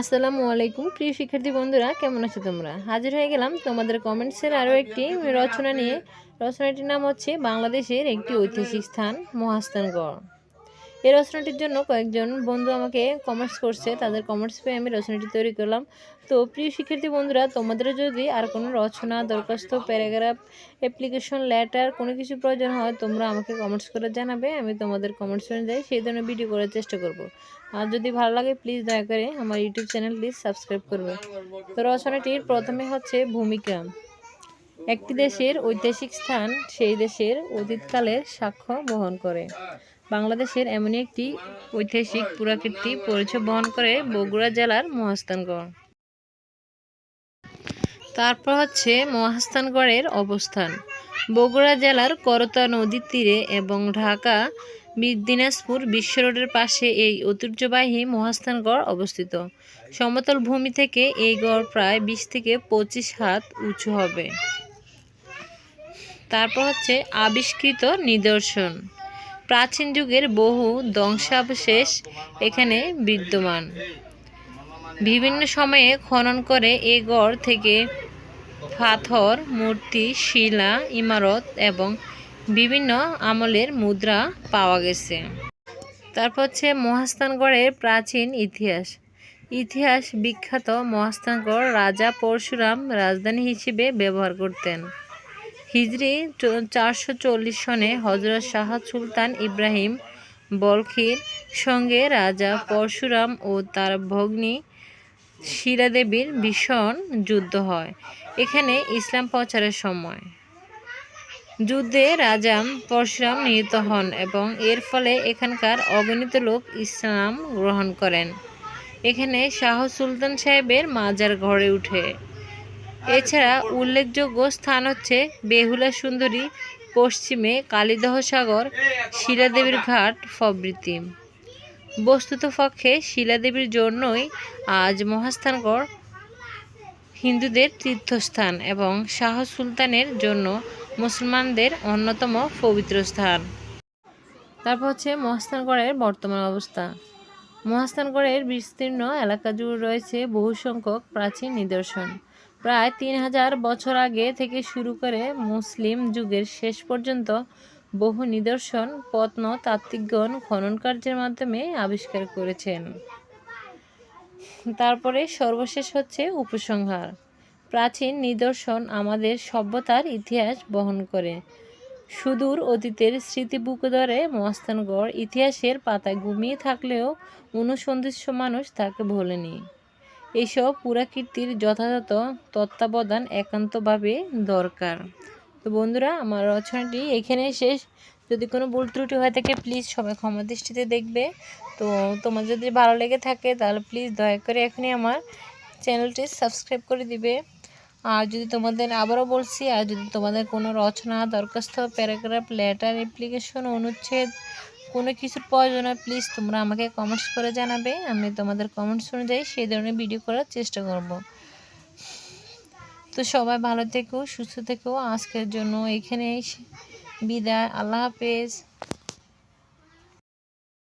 আসসালামু আলাইকুম, প্রিয় শিক্ষার্থী বন্ধুরা, কেমন আছো তোমরা? হাজির হয়ে গেলাম তোমাদের কমেন্টসের আরও একটি রচনা নিয়ে। রচনাটির নাম হচ্ছে বাংলাদেশের একটি ঐতিহাসিক স্থান, মহাস্থানগড়। এই রচনাটির জন্য কয়েকজন বন্ধু আমাকে কমেন্টস করছে, তাদের কমেন্টস পেয়ে আমি রচনাটি তৈরি করলাম। তো প্রিয় শিক্ষার্থী বন্ধুরা, তোমাদের যদি আর কোনো রচনা, দরখাস্ত প্যারাগ্রাফ অ্যাপ্লিকেশন লেটার কোনো কিছু প্রয়োজন হয়, তোমরা আমাকে কমেন্টস করে জানাবে, আমি তোমাদের কমেন্টস অনুযায়ী সেই ধরনের ভিডিও করার চেষ্টা করব। আর যদি ভালো লাগে প্লিজ দয়া করে আমার ইউটিউব চ্যানেল প্লিজ সাবস্ক্রাইব করবে। তো রচনাটির প্রথমে হচ্ছে ভূমিকা। একটি দেশের ঐতিহাসিক স্থান, সেই দেশের অতীতকালের সাক্ষ্য বহন করে। বাংলাদেশের এমনই একটি ঐতিহাসিক পুরাকীর্তি পরিচয় বহন করে বগুড়া জেলার মহাস্থানগড়। তারপর হচ্ছে মহাস্থানগড়ের অবস্থান। বগুড়া জেলার করতা নদীর তীরে এবং ঢাকা দিনাজপুর বিশ্ব রোডের পাশে এই ঐতিহ্যবাহী মহাস্থানগড় অবস্থিত। সমতল ভূমি থেকে এই গড় প্রায় বিশ থেকে পঁচিশ হাত উঁচু হবে। তারপর হচ্ছে আবিষ্কৃত নিদর্শন। প্রাচীন যুগের বহু ধ্বংসাবশেষ এখানে বিদ্যমান। বিভিন্ন সময়ে খনন করে এ গড় থেকে পাথর, মূর্তি, শিলা, ইমারত এবং বিভিন্ন আমলের মুদ্রা পাওয়া গেছে। তারপর হচ্ছে মহাস্থানগড়ের প্রাচীন ইতিহাস। ইতিহাস বিখ্যাত মহাস্থানগড় রাজা পরশুরাম রাজধানী হিসেবে ব্যবহার করতেন। হিজরি চারশো চল্লিশ সনে হজরত শাহ সুলতান ইব্রাহিম বলখির সঙ্গে রাজা পরশুরাম ও তার ভগ্নী শিরাদেবীর ভীষণ যুদ্ধ হয়। এখানে ইসলাম প্রচারের সময়। যুদ্ধে রাজা পরশুরাম নিহত হন এবং এর ফলে এখানকার অগণিত লোক ইসলাম গ্রহণ করেন। এখানে শাহ সুলতান সাহেবের মাজার ঘরে উঠে এছাড়া উল্লেখযোগ্য স্থান হচ্ছে বেহুলা সুন্দরী, পশ্চিমে কালীদহ সাগর, শিলাদেবীর ঘাট প্রভৃতি বস্তুত পক্ষে শিলাদেবীর জন্যই আজ মহাস্থানগড় হিন্দুদের তীর্থস্থান এবং শাহ সুলতানের জন্য মুসলমানদের অন্যতম পবিত্র স্থান। তারপর হচ্ছে মহাস্থানগড়ের বর্তমান অবস্থা। মহাস্থানগড়ের বিস্তীর্ণ এলাকা জুড়ে রয়েছে বহু সংখ্যক প্রাচীন নিদর্শন। প্রায় তিন হাজার বছর আগে থেকে শুরু করে মুসলিম যুগের শেষ পর্যন্ত বহু নিদর্শন প্রত্নতাত্ত্বিকগণ খনন কার্যের মাধ্যমে আবিষ্কার করেছেন। তারপরে সর্বশেষ হচ্ছে উপসংহার। প্রাচীন নিদর্শন আমাদের সভ্যতার ইতিহাস বহন করে। সুদূর অতীতের স্মৃতি বুকে ধরে মস্তানগড় ইতিহাসের পাতায় ঘুমিয়ে থাকলেও অনুসন্ধিৎস মানুষ তাকে ভোলেনি। এইসব পুরাকীর্তির যথাযথ তত্ত্বাবধান একান্তভাবে দরকার। তো বন্ধুরা, আমার রচনাটি এখানে শেষ। যদি কোনো ভুল ত্রুটি হয়ে থাকে প্লিজ সবাই ক্ষমা দৃষ্টিতে দেখবে। তো তোমার যদি ভালো লেগে থাকে, তাহলে প্লিজ দয়া করে এখনই আমার চ্যানেলটি সাবস্ক্রাইব করে দিবে। আর যদি তোমাদের আবারও বলছি, আর যদি তোমাদের কোনো রচনা, দরখাস্ত প্যারাগ্রাফ লেটার অ্যাপ্লিকেশন অনুচ্ছেদ কোনো কিছুর প্রয়োজন হয় প্লিজ তোমরা আমাকে কমেন্টস করে জানাবে। আমি তোমাদের কমেন্টস অনুযায়ী সেই ধরনের ভিডিও করার চেষ্টা করব। তো সবাই ভালো থেকো, সুস্থ থেকো। আজকের জন্য এখানে বিদায়। আল্লাহ হাফেজ।